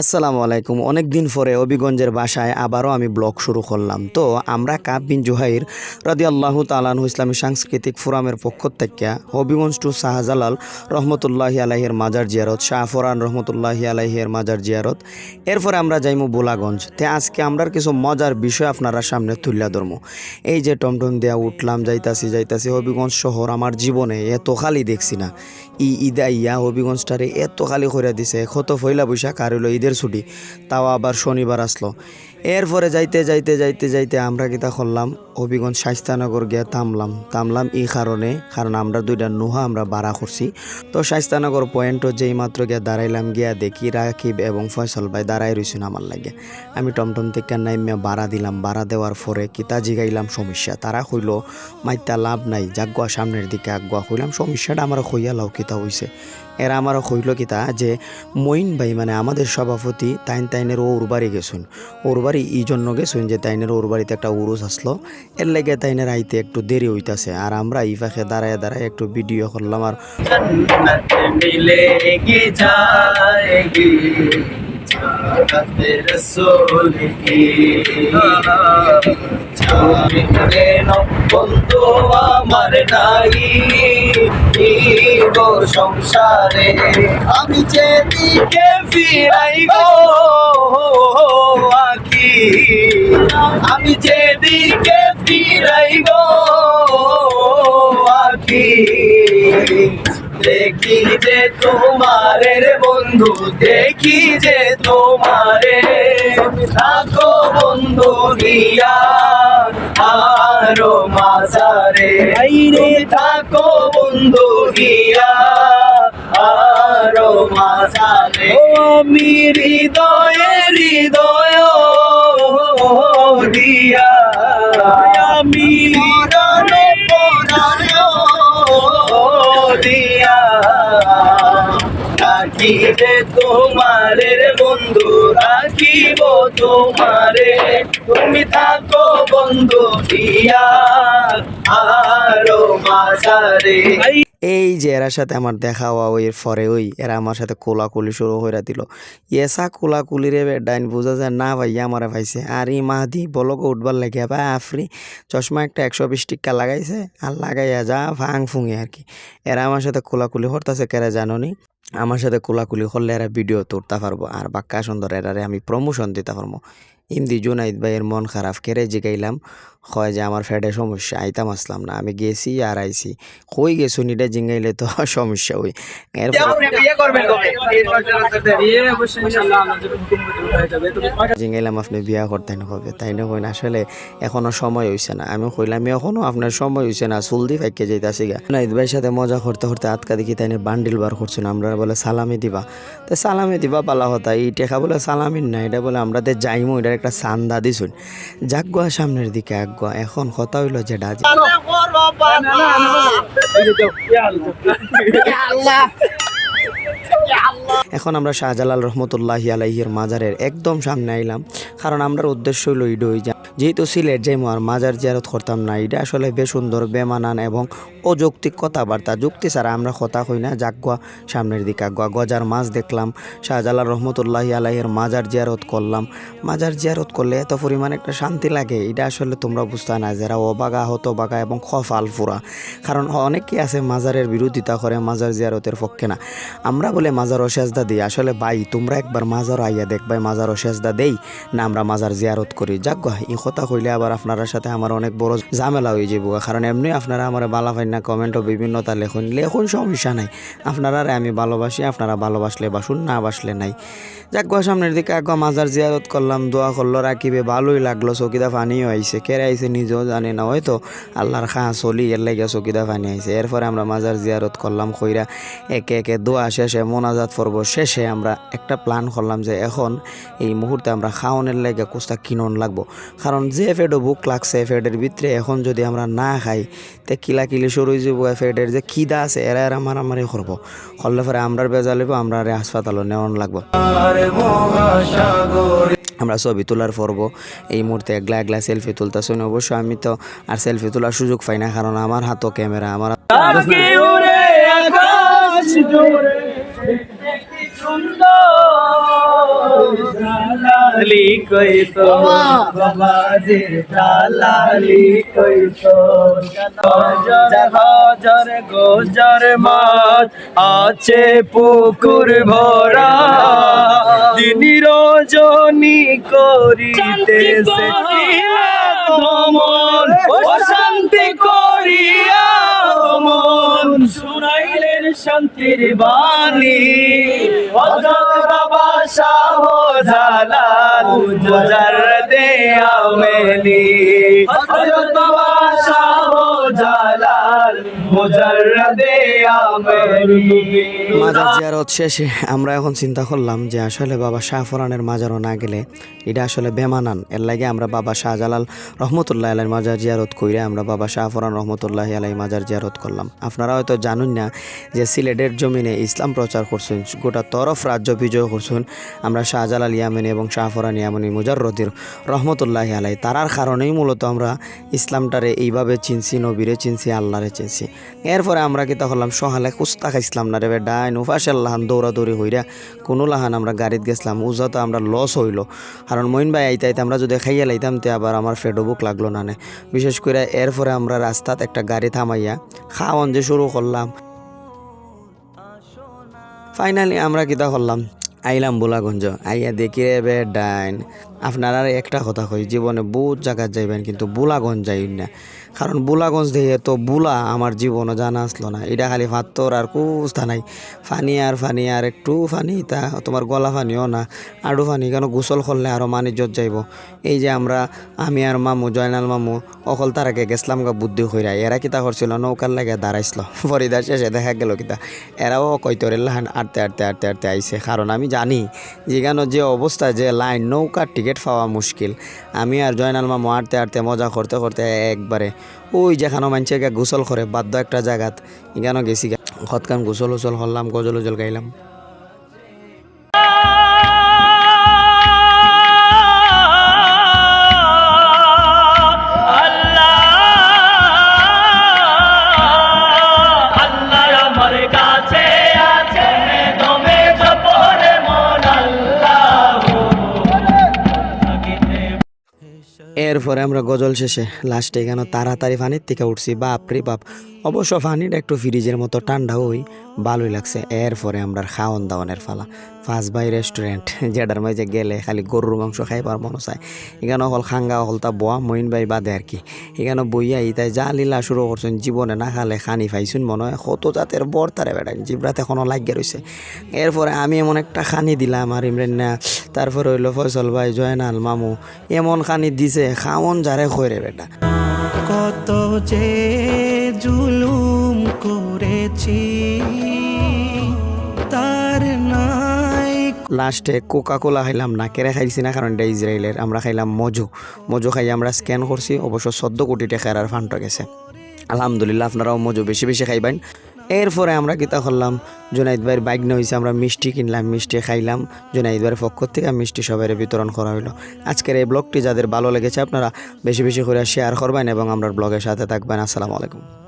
আসসালামু আলাইকুম। অনেক দিন পরে অবিগঞ্জের বাসায় আবারও আমি ব্লগ শুরু করলাম। তো আমরা কাব বিন জুহাইর রাদি আল্লাহ তালানহু ইসলামী সাংস্কৃতিক ফোরামের পক্ষ থেকে হবিগঞ্জ টু শাহজালাল রহমতুল্লাহি আলাইহের মাজার জিয়ারত শাহ ফরান রহমতুল্লাহি আলাইহের মাজার জিয়ারত। এরপরে আমরা যাইমু বোলাগঞ্জ। তে আজকে আমরার কিছু মজার বিষয় আপনারা সামনে তুলিয়া ধরমু। এই যে টমটম দেয়া উঠলাম, যাইতাছি যাইতাছি হবিগঞ্জ শহর আমার জীবনে এত খালি দেখছি না। ই ঈদা ইয়া হবিগঞ্জটারে এত খালি করে দিছে কত ফইলা বৈশাখ আর হইল ঈদের ছুটি তাও আবার শনিবার আসলো। এরপরে যাইতে যাইতে যাইতে যাইতে আমরা কিতা করলাম? হবিগঞ্জ শাইস্তানগর গিয়া থামলাম। থামলাম এই কারণে, কারণ আমরা দুইটা নুহা আমরা বাড়া করছি। তো শাইস্তানগর পয়েন্টও যেই মাত্র গিয়া দাঁড়াইলাম, গিয়া দেখি রাকিব এবং ফয়সল ভাই দাঁড়াই রইছেন আমার লাগে। আমি টমটম থেকে নাইমে ভাড়া দিলাম। বাড়া দেওয়ার পরে কিতা জিগাইলাম, সমস্যা তারা হইল মাইতা লাভ নাই জাগুয়া সামনের দিকে আগুয়া হইলাম সমস্যাটা আমার হইয়া লাও, কিতা হইছে? এরা আমার হইল কিতা যে মইন ভাই মানে আমাদের সভাপতি, তাইন তাইনের ওর বাড়ি গেছুন। ওর বাড়ি বাড়ি এই জন্য গেছেন যে তাইনের ওর বাড়িতে একটা উরুস আসলো এর লেগে তাইনের আইতে একটু দেরি হইতাছে আর আমরা এই পাশে দাঁড়ায় দাঁড়ায় একটু ভিডিও করলাম আর আমার নাই সংসারে আমি যেদিকে ফিরাই গো আমি যেদিকে ফিরাই গো আখি দেখি যে তোমারে রে বন্ধু দেখি যে তোমারে। থাকো বন্ধু গিয়া আরও মাজারে আইরে থাকো বন্ধু গিয়া আরও মাজারে ও আমি হৃদয়ে হৃদয় দিয়া রাখিবে তোমারে রে বন্ধু রাখিব তোমারে। তুমি থাকো বন্ধু দিয়া আরও মাঝারে এই যে এরার সাথে আমার দেখা হওয়া ওই পরে ওই, এরা আমার সাথে কোলাকুলি শুরু করে দিল। এসা কোলাকুলি রে ডাইন বোঝা যায় না ভাই, আমারে ভাইছে, আর ই মাহাদি বলকে উঠবার লাগে ভাই আফরি। চশমা একটা একশো বিশ টিকা লাগাইছে, আর লাগাইয়া যা ভাং ফুঙে আর কি। এরা আমার সাথে কোলাকুলি হরতাছে কেরা জানোনি? আমার সাথে কোলাকুলি করলে এরা ভিডিও তুলতে পারব। আর বাক্কা সুন্দর, এরারে আমি প্রমোশন দিতে পারব। ইমদি জুনাইদ ভাইয়ের মন খারাপ কেড়ে জিগাইলাম হয় যে আমার ফ্যাডে সমস্যা আইতাম আসলাম না আমি গেছি আর আইছি কই গেছো নিটা জিঙ্গাইলে তো সমস্যা হই হয়ে তবে জিঙ্গাইলাম আপনি বিয়া করতেন হবে তাই না কইন আসলে এখনও সময় হইছে না আমি কইলাম এখনও আপনার সময় হইছে না চুলদি ফাইকে যাইতাছি গা নাইদ ভাইয়ের সাথে মজা করতে করতে আতকা দেখি তাই বান্ডিল বার করছেন আমরা বলে সালামি দিবা তো সালামি দিবা পালা হতা এই টেকা বলে সালামিন না এটা বলে আমরা তে যাইমু এটার একটা সান্দা দিছুন গোয়া সামনের দিকে আগুয়া এখন কথা হইল যে ডাজি এখন আমরা শাহজালাল রহমতুল্লাহি আলাইহির মাজারের একদম সামনে আইলাম কারণ আমরা উদ্দেশ্য হইল ইডই যা যেহেতু সিলেট যাইমু আর মাজার জিয়ারত করতাম না, এটা আসলে বেশ সুন্দর বেমানান এবং অযৌক্তিক কথাবার্তা। যুক্তি ছাড়া আমরা কথা কই না। জাগুয়া সামনের দিকে আগুয়া গজার মাছ দেখলাম, শাহজালাল রহমতুল্লাহি আলাইহির মাজার জিয়ারত করলাম। মাজার জিয়ারত করলে এত পরিমাণ একটা শান্তি লাগে, এটা আসলে তোমরা বুঝতে না যারা অবাগা, হতবাগা এবং খফাল ফুরা। কারণ অনেকেই আছে মাজারের বিরোধিতা করে, মাজার জিয়ারতের পক্ষে না। আমরা বলে মাজার অসেজদা দিই। আসলে ভাই, তোমরা একবার মাজার আইয়া দেখবাই মাজার অসেজদা দেই না আমরা মাজার জিয়ারত করি। এই কথা কইলে আবার আপনার সাথে আমার অনেক বড় ঝামেলা হয়ে যাব কারণ এমনি আপনারা আমার বালা পাই না কমেন্টও বিভিন্নতা লেখুন। লেখুন সমস্যা নাই। আপনারা আমি ভালোবাসি, আপনারা ভালোবাসলে বাসুন, না বাসলে নাই। যাক গো, সামনের দিকে আগে মাজার জিয়ারত করলাম, দোয়া করল রাখিবে ভালোই লাগল চকিদা পানিও আইছে, কেড়ে আইছে নিজেও জানি না হয়তো আল্লাহর খা চলি এর লাগে চকিদা পানি আইছে। এরপরে আমরা মাজার জিয়ারত করলাম, কইরা একে একে দোয়া শেষে, মোনাজাত পর্ব শেষে আমরা একটা প্ল্যান করলাম যে এখন এই মুহূর্তে আমরা খাওয়ানোর লাগে কুস্তা কিনন লাগবো। কারণ যে ফেডও বুক লাগছে ফেডের ভিতরে, এখন যদি আমরা না খাই, তে কিলা কিলি শুরু যাব ফেডের যে খিদা আছে, এরা এরা মারামারি করব। করলে পরে আমরার বেজা লিব আমরা আর হাসপাতালও নেওয়ান লাগবো। আমরা ছবি তোলার পর্ব। এই মুহূর্তে একলা একলা সেলফি তুলতেছেন অবশ্য আমি তো আর সেলফি তোলার সুযোগ পাই না, কারণ আমার হাতও ক্যামেরা আমার লালি কই তো? বাবাজির লালি কই তো? হজর হজর গোজর মাছ আছে পুকুর ভরা। দিন রজনী করিতেছে। ভ্রমণ অশান্তি করিয়া মন শুনাইলেন শান্তির বাণী বাবা শাহ জালাল মুজার দে আমেলি বাবা মুজার জিয়ারত শেষে আমরা এখন চিন্তা করলাম যে আসলে বাবা শাহফরানের মাজারও না গেলে এটা আসলে বেমানান। এর লাগে আমরা বাবা শাহজালাল রহমতুল্লাহ আলাই মাজার জিয়ারত কইরে আমরা বাবা শাহফরান রহমতুল্লাহ আলাই মাজার জিয়ারত করলাম। আপনারা হয়তো জানুন না যে সিলেটের জমিনে ইসলাম প্রচার করছেন, গোটা তরফ রাজ্য বিজয় করছেন আমরা শাহজালাল ইয়ামিনী এবং শাহফরান ইয়ামিনী মুজাররদির রহমতুল্লাহ আলাই তারার কারণেই মূলত আমরা ইসলামটারে এইভাবে চিনছি, নবীরে চিনছি, আল্লাহরে চিনছি। এরপরে আমরা কিতা হলাম, সহালে কুস্তা খাইছিলাম না রে বে ডাইন উফাসের লাহান দৌড়াদৌড়ি হইরা কোনো লাহান আমরা গাড়িত গেছিলাম, উজা তো আমরা লস হইল। কারণ মইন ভাই আইতে আইতে আমরা যদি খাইয়া লাইতাম তে আবার আমার ফেডো বুক লাগল না নে। বিশেষ করে এরপরে আমরা রাস্তাত একটা গাড়ি থামাইয়া খাওয়ান যে শুরু করলাম। ফাইনালি আমরা কিতা করলাম আইলাম বুলাগঞ্জ। আইয়া দেখি রে বে ডাইন। আপনারা একটা কথা কই, জীবনে বহুত জায়গায় যাইবেন কিন্তু বুলাগঞ্জ যাই না। কারণ বুলাগঞ্জ দিয়ে তো বুলা আমার জীবনও জানা আসলো না। এটা খালি ফাত্তর আর কুস্তা নাই। ফানি আর ফানি আর একটু ফানি তা, তোমার গলা ফানিও না। আরও ফানি কেন গোসল করলে আরও মানিজ্যত যাইব। এই যে আমরা, আমি আর মামু, জয়নাল মামু, অকল তারাকে গেছিলাম গা বুদ্ধি হইরা এরা কিতা করছিল, নৌকার লাগে দাঁড়াইছিল। ফরিদার শেষে দেখা গেল কিতা। এরাও কইতরে লাহান, আটতে আটতে আটতে আটতে আইছে। কারণ আমি জানি যেখানে যে অবস্থা যে লাইন, নৌকার টিকিট পাওয়া মুশকিল আমি আর জয়নাল মামু আটতে আটতে মজা করতে করতে একবারে ওই যেখানে মানুষে গোসল করে বাধ্য একটা জায়গাত এখানে গেছি গা। খতকান গোসল উসল করলাম গজল উজল গাইলাম এরপরে আমরা গজল শেষে লাস্টে কেন তাড়াতাড়ি পানির থেকে উঠছি। বাপ রে বাপ, অবশ্য পানিটা একটু ফ্রিজের মতো ঠান্ডা হই ভালোই লাগছে। এরপরে আমরা খাওয়ান দাওয়ানের ফালা। ফার্স্ট বাই রেস্টুরেন্ট যেটার মাঝে গেলে খালি গরুর মাংস খাই খাইবার মনে চায়। এখানে হল খাঙ্গা হল তা বোয়া মইন বাই বাদে আর কি। এখানে বইয়া ইতাই যা লীলা শুরু করছেন, জীবনে না খালে খানি পাইছুন মনে হয়। কত জাতের বর্তারে বেড়াই জিব্রাতে এখনও লাগিয়ে রয়েছে এরপরে আমি এমন একটা খানি দিলাম আর ইমরান না, তারপরে হইল ফয়সল ভাই, জয়নাল মামু, এমন খানি দিছে, খাওন যারে খৈরে বেটা। কত যে জুলুম করেছি, তার নাই লাস্টে কোকা কোলা খাইলাম না কেড়ে খাইছি না? কারণ এটা ইসরায়েলের আমরা খাইলাম মজু। মজু খাই আমরা স্ক্যান করছি, অবশ্য চোদ্দ কোটি টাকার আর ফান্ড গেছে। আলহামদুলিল্লাহ, আপনারাও মজু বেশি বেশি খাইবেন। এরপরে আমরা কিতা করলাম, জুনাইদ ভাইয়ের বাইক হয়েছে আমরা মিষ্টি কিনলাম, মিষ্টি খাইলাম। জুনাইদ ভাইয়ের পক্ষ থেকে মিষ্টি সবাই বিতরণ করা হলো আজকের এই ব্লগটি যাদের ভালো লেগেছে, আপনারা বেশি বেশি করে শেয়ার করবেন এবং আমরা ব্লগের সাথে থাকবেন। আসসালামু আলাইকুম।